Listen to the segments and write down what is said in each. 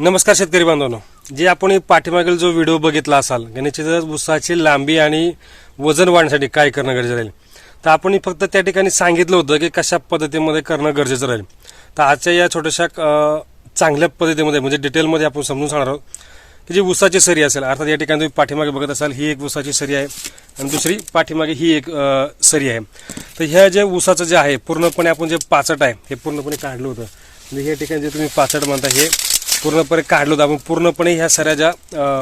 नमस्कार शेतकरी बांधवांनो. जे आपण पाठीमागील जो व्हिडिओ बघितला असाल गणेश उसाची लांबी आणि वजन वाढण्यासाठी काय करणं गरजेचं राहील? तर आपण हे फक्त त्या ठिकाणी सांगितलं होतं की कशा पद्धतीमध्ये करणं गरजेचं राहील. तर आजच्या या छोट्याशा चांगल्या पद्धतीमध्ये म्हणजे डिटेलमध्ये आपण समजून सांगणार आहोत की जी उसाची सरी असेल अर्थात या ठिकाणी तुम्ही पाठीमागे बघत असाल ही एक उसाची सरी आहे आणि दुसरी पाठीमागे ही एक सरी आहे. तर ह्या जे उसाचं जे आहे पूर्णपणे आपण जे पाचट आहे हे पूर्णपणे काढलं होतं. म्हणजे या ठिकाणी जे तुम्ही पाचट म्हणता हे पूर्णपणे काढलं होतं. आपण पूर्णपणे ह्या सऱ्या ज्या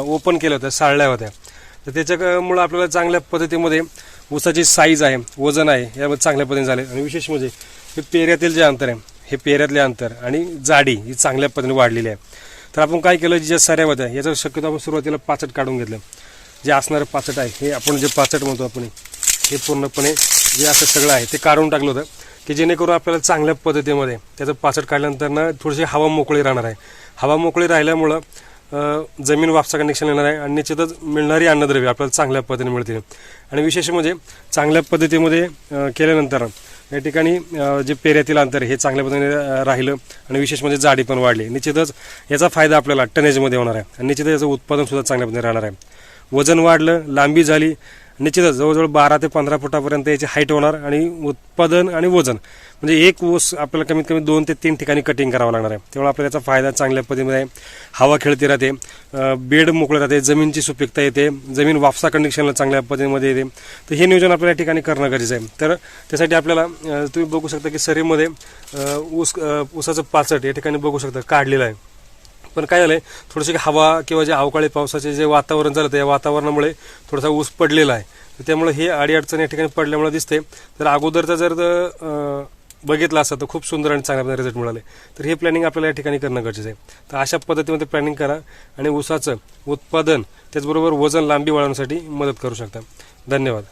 ओपन केल्या होत्या साळल्या होत्या. तर त्याच्यामुळं आपल्याला चांगल्या पद्धतीमध्ये ऊसाची साईज आहे वजन आहे यामध्ये चांगल्या पद्धतीने झाले. आणि विशेष म्हणजे हे पेऱ्यातील जे अंतर आहे हे पेऱ्यातले अंतर आणि जाडी ही चांगल्या पद्धतीने वाढलेली आहे. तर आपण काय केलं ज्या सऱ्या होत्या याचं शक्यतो आपण सुरुवातीला पाचट काढून घेतलं. जे असणारं पाचट आहे हे आपण जे पाचट म्हणतो आपण हे पूर्णपणे जे असं सगळं आहे ते काढून टाकलं होतं. की जेणेकरून आपल्याला चांगल्या पद्धतीमध्ये त्याचं पाचट काढल्यानंतर ना थोडीशी हवा मोकळी राहणार आहे. हवा मोकळी राहिल्यामुळं जमीन वापसा कनेक्शन येणार आहे आणि निश्चितच मिळणारी अन्नद्रव्य आपल्याला चांगल्या पद्धतीने मिळतील. आणि विशेष म्हणजे चांगल्या पद्धतीमध्ये केल्यानंतर या ठिकाणी जे पेऱ्यातील अंतर आहे हे चांगल्या पद्धतीने राहिलं आणि विशेष म्हणजे जाडी पण वाढली. निश्चितच याचा फायदा आपल्याला टनेजमध्ये होणार आहे आणि निश्चितच याचं उत्पादन सुद्धा चांगल्या पद्धतीने राहणार आहे. वजन वाढलं लांबी झाली निश्चितच जवळजवळ बारा ते पंधरा फुटापर्यंत याची हाईट होणार आणि उत्पादन आणि वजन. म्हणजे एक ऊस आपल्याला कमीत कमी दोन ते तीन ठिकाणी कटिंग करावं लागणार आहे. त्यामुळे आपल्याला त्याचा फायदा चांगल्या पद्धतीमध्ये हवा खेळती राहते. बेड मोकळे राहते. जमीनची सुपीकता येते. जमीन वापसा कंडिशनला चांगल्या पद्धतीमध्ये येते. तर हे नियोजन आपल्याला या ठिकाणी करणं गरजेचं आहे. तर त्यासाठी आपल्याला तुम्ही बघू शकता की सरीमध्ये ऊस उसाचं ऊसाचं पाचट या ठिकाणी बघू शकता. काढलेलं आहे. पण काय झालंय थोडीशी हवा किंवा जे अवकाळी पावसाचे जे वातावरण झालं त्या वातावरणामुळे थोडासा ऊस पडलेला आहे. त्यामुळे हे अडीअडचण या ठिकाणी पडल्यामुळे दिसते तर अगोदरचा जर बघितला असता तर खूप सुंदर आणि चांगल्या रिझल्ट मिळाले. तर हे प्लॅनिंग आपल्याला या ठिकाणी करणं गरजेचं आहे. तर अशा पद्धतीमध्ये प्लॅनिंग करा आणि ऊसाचं उत्पादन त्याचबरोबर वजन लांबी वाढवण्यासाठी मदत करू शकता. धन्यवाद.